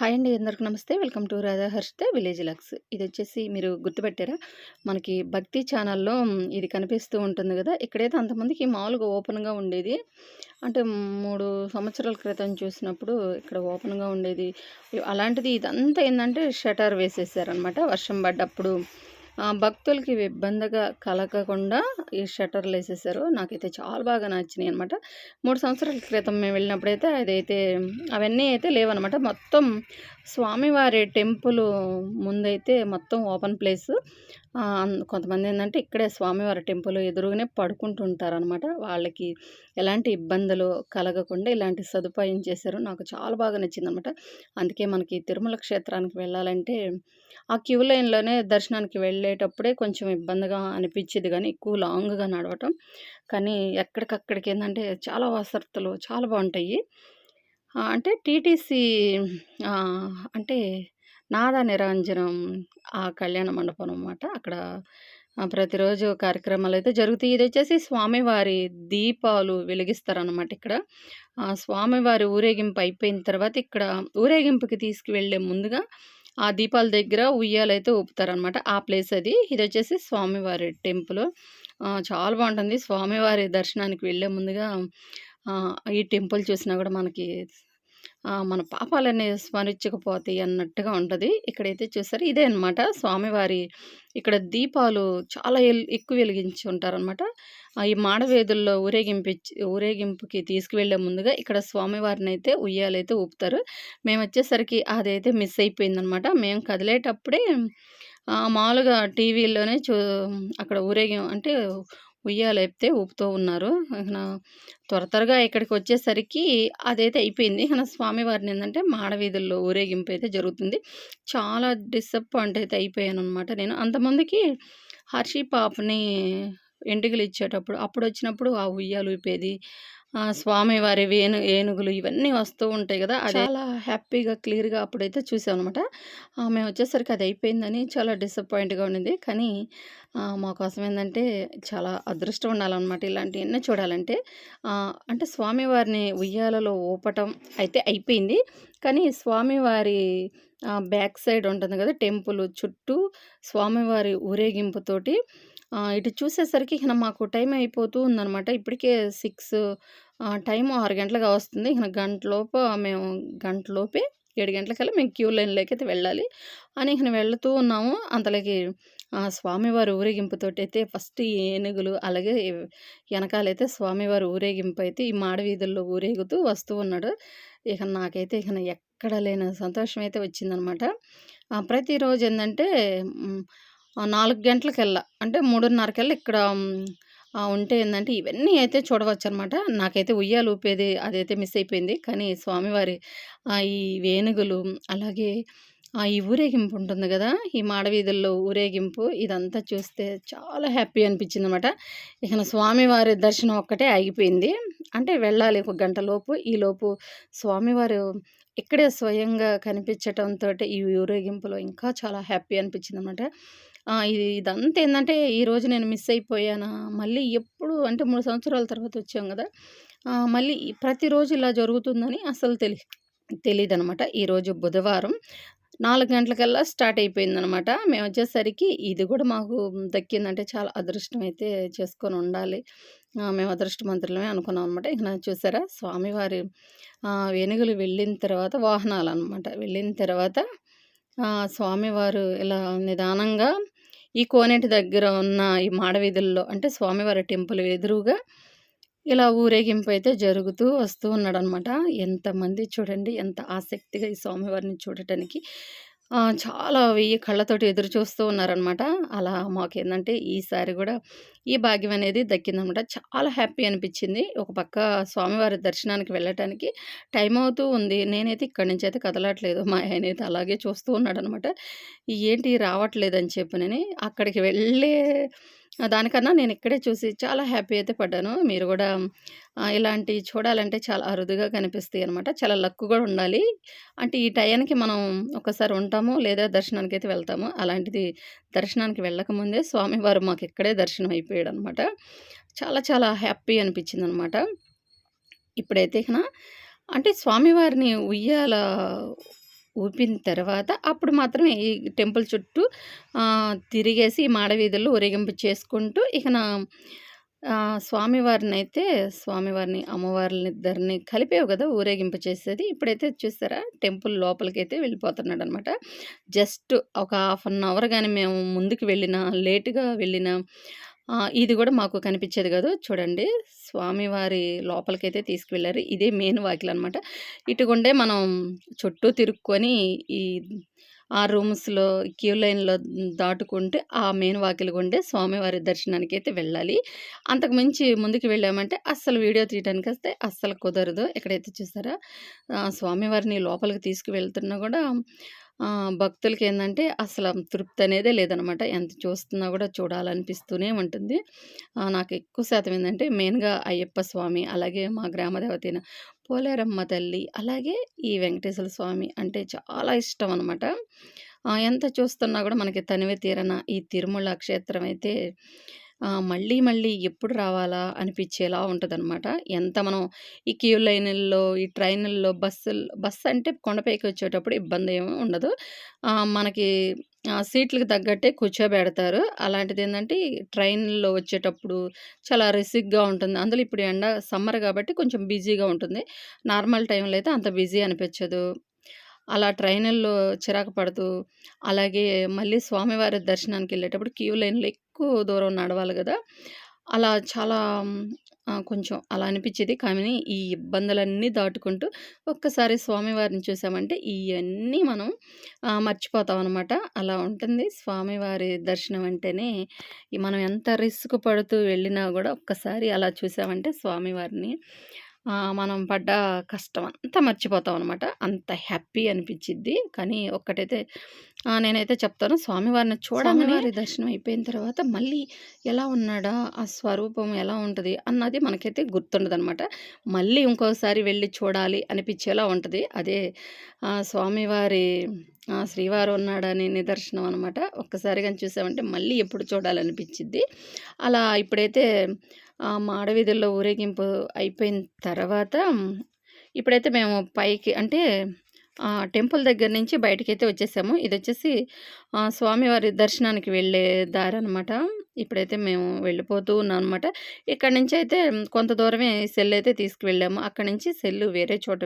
Hi అండి అందరికీ నమస్తే. Welcome to Radha Harshita village looks. ఇది వచ్చేసి మీరు గుర్తుపెట్టారా? మనకి భక్తి ఛానల్లో ఇది కనిపిస్తూ ఉంటుంది కదా. ఇక్కడైతే అంతమందికి మామూలుగా ఓపెన్గా ఉండేది. అంటే మూడు సంవత్సరాల క్రితం చూసినప్పుడు ఇక్కడ ఓపెన్గా ఉండేది. అలాంటిది ఇదంతా ఏంటంటే షటర్ వేసేసారనమాట వర్షం పడ్డప్పుడు భక్తులకి ఇబ్బందిగా కలగకుండా ఈ షట్టర్లు వేసేసారు. నాకైతే చాలా బాగా నచ్చినాయి అనమాట మూడు సంవత్సరాల క్రితం మేము వెళ్ళినప్పుడైతే అదైతే అవన్నీ అయితే లేవనమాట మొత్తం స్వామివారి టెంపుల్ ముందైతే మొత్తం ఓపెన్ ప్లేస్. కొంతమంది ఏంటంటే ఇక్కడే స్వామివారి టెంపుల్ ఎదురుగానే పడుకుంటుంటారనమాట వాళ్ళకి ఎలాంటి ఇబ్బందులు కలగకుండా ఇలాంటి సదుపాయం చేశారు. నాకు చాలా బాగా నచ్చిందనమాట అందుకే మనకి తిరుమల క్షేత్రానికి వెళ్ళాలంటే ఆ క్యూ లైన్లోనే దర్శనానికి వెళ్ళేటప్పుడే కొంచెం ఇబ్బందిగా అనిపించేది కానీ ఎక్కువ లాంగ్గా నడవటం. కానీ ఎక్కడికక్కడికి ఏంటంటే చాలా వసతులు చాలా బాగుంటాయి. అంటే టీటీసీ అంటే నాద నిరంజనం ఆ కళ్యాణ మండపం అనమాట అక్కడ ప్రతిరోజు కార్యక్రమాలు అయితే జరుగుతాయి. ఇది వచ్చేసి స్వామివారి దీపాలు వెలిగిస్తారనమాట ఇక్కడ. స్వామివారి ఊరేగింపు అయిపోయిన తర్వాత ఇక్కడ ఊరేగింపుకి తీసుకువెళ్ళే ముందుగా ఆ దీపాల దగ్గర ఉయ్యాలైతే ఊపుతారనమాట ఆ ప్లేస్ అది. ఇది వచ్చేసి స్వామివారి టెంపుల్. చాలా బాగుంటుంది. స్వామివారి దర్శనానికి వెళ్ళే ముందుగా ఈ టెంపుల్ చూసినా కూడా మనకి మన పాపాలన్నీ స్మరించకపోతాయి అన్నట్టుగా ఉంటుంది. ఇక్కడైతే చూసారు ఇదే అనమాట స్వామివారి ఇక్కడ దీపాలు చాలా ఎల్- ఎక్కువ వెలిగించి ఉంటారనమాట ఈ మాడవేదుల్లో ఊరేగింపు ఊరేగింపుకి తీసుకువెళ్ళే ముందుగా ఇక్కడ స్వామివారిని అయితే ఉయ్యాలైతే ఊపుతారు. మేము వచ్చేసరికి అదైతే మిస్ అయిపోయిందనమాట మేము కదిలేటప్పుడే మామూలుగా టీవీలోనే చూ అక్కడ ఊరేగి అంటే ఉయ్యాలేపితే ఊపుతూ ఉన్నారు. త్వర త్వరగా ఇక్కడికి వచ్చేసరికి అదైతే అయిపోయింది. ఇక స్వామివారిని ఏంటంటే మాడవీధుల్లో ఊరేగింపు అయితే జరుగుతుంది. చాలా డిసప్పాయింట్ అయితే అయిపోయాను అనమాట నేను. అంతమందికి హర్షి పాపని ఎంటుకలు ఇచ్చేటప్పుడు అప్పుడు వచ్చినప్పుడు ఆ ఉయ్యాలు ఊపేది స్వామివారి వేణు ఏనుగులు ఇవన్నీ వస్తూ ఉంటాయి కదా అది చాలా హ్యాపీగా క్లియర్గా అప్పుడైతే చూసాం అనమాట మేము వచ్చేసరికి అది అయిపోయిందని చాలా డిసప్పాయింట్గా ఉండింది. కానీ మా కోసం ఏంటంటే చాలా అదృష్టం ఉండాలన్నమాట ఇలాంటివన్నీ చూడాలంటే. అంటే స్వామివారిని ఉయ్యాలలో ఊపటం అయితే అయిపోయింది. కానీ స్వామివారి బ్యాక్ సైడ్ ఉంటుంది కదా టెంపుల్ చుట్టూ స్వామివారి ఊరేగింపుతోటి ఇటు చూసేసరికి ఇక మాకు టైం అయిపోతూ ఉందన్నమాట. ఇప్పటికే సిక్స్ టైం ఆరు గంటలుగా వస్తుంది. ఇక గంటలోపు మేము గంటలోపే ఏడు గంటలకల్లా మేము క్యూ లైన్లోకి అయితే వెళ్ళాలి. అని ఇక వెళ్తూ ఉన్నాము. అంతలోకి స్వామివారి ఊరేగింపుతోటి అయితే ఫస్ట్ ఏనుగులు అలాగే వెనకాలైతే స్వామివారి ఊరేగింపు అయితే ఈ మాడవీధుల్లో ఊరేగుతూ వస్తూ ఉన్నాడు. ఇక నాకైతే ఇక ఎక్కడ లేని సంతోషం అయితే వచ్చిందనమాట. ప్రతిరోజు ఏంటంటే నాలుగు గంటలకెల్లా అంటే మూడున్నరకెల్లా ఇక్కడ ఉంటే ఏంటంటే ఇవన్నీ అయితే చూడవచ్చు అనమాట నాకైతే ఉయ్యాలు ఊపేది అదైతే మిస్ అయిపోయింది. కానీ స్వామివారి ఆ, ఈ వేణుగులు అలాగే ఆ, ఈ ఊరేగింపు ఉంటుంది కదా ఈ మాడవీధుల్లో ఊరేగింపు ఇదంతా చూస్తే చాలా హ్యాపీ అనిపించింది అనమాట ఇక స్వామివారి దర్శనం ఒక్కటే ఆగిపోయింది. అంటే వెళ్ళాలి ఒక గంట లోపు. ఈలోపు స్వామివారు ఇక్కడే స్వయంగా కనిపించటంతో ఈ ఊరేగింపులో ఇంకా చాలా హ్యాపీ అనిపించింది అనమాట ఇది ఇదంతా ఏంటంటే ఈరోజు నేను మిస్ అయిపోయానా? మళ్ళీ ఎప్పుడు అంటే మూడు సంవత్సరాల తర్వాత వచ్చాం కదా. మళ్ళీ ప్రతిరోజు ఇలా జరుగుతుందని అసలు తెలి తెలియదు అనమాట ఈరోజు బుధవారం. నాలుగు గంటలకల్లా స్టార్ట్ అయిపోయిందనమాట. మేము వచ్చేసరికి ఇది కూడా మాకు దక్కిందంటే చాలా అదృష్టం అయితే చేసుకొని ఉండాలి. మేము అదృష్టమంతులమే అనుకున్నాం అనమాట. ఇక నా చూసారా? స్వామివారి ఆ, వెళ్ళిన తర్వాత వాహనాలు అనమాట వెళ్ళిన తర్వాత స్వామివారు ఇలా నిదానంగా ఈ కోనేటి దగ్గర ఉన్న ఈ మాడవీధుల్లో అంటే స్వామివారి టెంపుల్ ఎదురుగా ఇలా ఊరేగింపు అయితే జరుగుతూ వస్తూ ఉన్నాడనమాట. ఎంతమంది చూడండి ఎంత ఆసక్తిగా ఈ స్వామివారిని చూడటానికి. చాలా వెయ్యి కళ్ళతోటి ఎదురు చూస్తూ ఉన్నారనమాట. అలా మాకేందంటే ఈసారి కూడా ఈ భాగ్యం అనేది దక్కిందనమాట. చాలా హ్యాపీ అనిపించింది. ఒక పక్క స్వామివారి దర్శనానికి వెళ్ళటానికి టైం అవుతూ ఉంది. నేనైతే ఇక్కడి నుంచి అయితే కదలట్లేదు. మా ఆయన అయితే అలాగే చూస్తూ ఉన్నాడనమాట. ఏంటి రావట్లేదని చెప్పనని అక్కడికి వెళ్ళే దానికన్నా నేను ఇక్కడే చూసి చాలా హ్యాపీ అయితే పడ్డాను. మీరు కూడా ఇలాంటివి చూడాలంటే చాలా అరుదుగా కనిపిస్తాయి అనమాట చాలా లక్ కూడా ఉండాలి. అంటే ఈ టయానికి మనం ఒకసారి ఉంటాము లేదా దర్శనానికి అయితే వెళ్తాము. అలాంటిది దర్శనానికి వెళ్ళకముందే స్వామివారు మాకు ఇక్కడే దర్శనం అయిపోయాడు అనమాట చాలా చాలా హ్యాపీ అనిపించింది అనమాట ఇప్పుడైతే అంటే స్వామివారిని ఉయ్యాల ఊపిన తర్వాత అప్పుడు మాత్రమే ఈ టెంపుల్ చుట్టూ తిరిగేసి మాడవీధుల్లో ఊరేగింపు చేసుకుంటూ ఇక నా స్వామివారిని అయితే స్వామివారిని అమ్మవారిని ఇద్దరిని కలిపేవు కదా ఊరేగింపు చేసేది. ఇప్పుడైతే చూసారా టెంపుల్ లోపలికైతే వెళ్ళిపోతున్నాడు అనమాట జస్ట్ ఒక హాఫ్ అన్ అవర్ కానీ మేము ముందుకు వెళ్ళినా లేటుగా వెళ్ళినా ఇది కూడా మాకు కనిపించేది కదా. చూడండి స్వామివారి లోపలికైతే తీసుకువెళ్ళారు. ఇదే మెయిన్ వాకిల్ అనమాట ఇటుగుండే మనం చుట్టూ తిరుక్కొని ఈ ఆ రూమ్స్లో క్యూ లైన్లో దాటుకుంటే ఆ మెయిన్ వాకిలి గుండే స్వామివారి దర్శనానికి అయితే వెళ్ళాలి. అంతకుమించి ముందుకు వెళ్ళామంటే అస్సలు వీడియో తీయడానికి వస్తే అస్సలు కుదరదు. ఎక్కడైతే చూసారా స్వామివారిని లోపలికి తీసుకువెళ్తున్నా కూడా భక్తులకి ఏంటంటే అసలు తృప్తి అనేదే లేదనమాట. ఎంత చూస్తున్నా కూడా చూడాలనిపిస్తూనే ఉంటుంది. నాకు ఎక్కువ శాతం ఏంటంటే మెయిన్గా అయ్యప్ప స్వామి అలాగే మా గ్రామ దేవతైన పోలేరమ్మ తల్లి అలాగే ఈ వెంకటేశ్వర స్వామి అంటే చాలా ఇష్టం అనమాట ఎంత చూస్తున్నా కూడా మనకి తనివి తీరన ఈ తిరుమల క్షేత్రం అయితే మళ్ళీ మళ్ళీ ఎప్పుడు రావాలా అనిపించేలా ఉంటుందన్నమాట ఎంత మనం ఈ క్యూ లైన్‌ల్లో, ఈ ట్రైన్లలో బస్సులు బస్సు అంటే కొండపైకి వచ్చేటప్పుడు ఇబ్బంది ఏమి ఉండదు. మనకి సీట్‌లకి తగ్గట్టే కూర్చోబెడతారు. అలాంటిది ఏంటంటే ట్రైన్‌లో వచ్చేటప్పుడు చాలా రిసిక్‌గా ఉంటుంది. అందులో ఇప్పుడు ఎండ సమ్మర్ కాబట్టి కొంచెం బిజీగా ఉంటుంది. నార్మల్ టైంలో అయితే అంత బిజీ అనిపించదు. అలా ట్రైనుల్లో చిరాకు పడుతూ, అలాగే మళ్ళీ స్వామివారి దర్శనానికి వెళ్ళేటప్పుడు క్యూ లైన్‌లో ఎక్కువ దూరం నడవాలి కదా అలా చాలా కొంచెం అలా అనిపించేది. కానీ ఈ ఇబ్బందులన్నీ దాటుకుంటూ ఒక్కసారి స్వామివారిని చూసామంటే ఇవన్నీ మనం మర్చిపోతాం అనమాట. అలా ఉంటుంది స్వామివారి దర్శనం అంటేనే మనం ఎంత రిస్క్ పడుతూ వెళ్ళినా కూడా ఒక్కసారి అలా చూసామంటే స్వామివారిని మనం పడ్డ కష్టం అంతా మర్చిపోతాం అనమాట. అంత హ్యాపీ అనిపించిద్ది. కానీ ఒక్కటైతే నేనైతే చెప్తాను స్వామివారిని చూడంగానే వారి దర్శనం అయిపోయిన తర్వాత మళ్ళీ ఎలా ఉన్నాడా? ఆ స్వరూపం ఎలా ఉంటుంది అన్నది మనకైతే గుర్తుండదనమాట. మళ్ళీ ఇంకోసారి వెళ్ళి చూడాలి అనిపించేలా ఉంటుంది అదే స్వామివారి శ్రీవారు ఉన్నాడని నిదర్శనం అనమాట. ఒక్కసారి చూసామంటే మళ్ళీ ఎప్పుడు చూడాలనిపించిద్ది. అలా ఇప్పుడైతే మాడవీధుల్లో ఊరేగింపు అయిపోయిన తర్వాత ఇప్పుడైతే మేము పైకి అంటే టెంపుల్ దగ్గర నుంచి బయటకైతే వచ్చేసాము. ఇది వచ్చేసి స్వామివారి దర్శనానికి వెళ్ళే దారి అనమాట ఇప్పుడైతే మేము వెళ్ళిపోతూ ఉన్నాం అనమాట ఇక్కడ నుంచి అయితే కొంత దూరమే సెల్ అయితే తీసుకువెళ్ళాము. అక్కడ నుంచి సెల్ వేరే చోట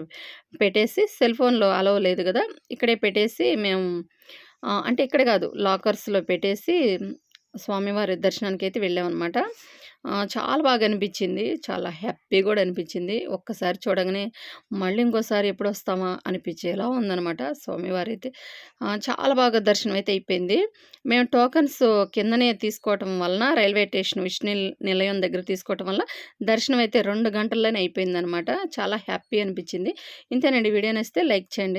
పెట్టేసి సెల్ ఫోన్లో అలవ్ లేదు కదా. ఇక్కడే పెట్టేసి మేము అంటే ఇక్కడ కాదు లాకర్స్లో పెట్టేసి స్వామివారి దర్శనానికి అయితే వెళ్ళామన్నమాట చాలా బాగా అనిపించింది. చాలా హ్యాపీ కూడా అనిపించింది. ఒక్కసారి చూడగానే మళ్ళీ ఇంకోసారి ఎప్పుడు వస్తామా అనిపించేలా ఉందనమాట స్వామివారి అయితే చాలా బాగా దర్శనం అయితే అయిపోయింది. మేము టోకన్స్ కిందనే తీసుకోవటం వలన రైల్వే స్టేషన్ విష్ణు నిలయం దగ్గర తీసుకోవటం వల్ల దర్శనం అయితే రెండు గంటల్లోనే అయిపోయింది అనమాట చాలా హ్యాపీ అనిపించింది. ఇంతేనండి. వీడియో నేస్తే లైక్ చేయండి.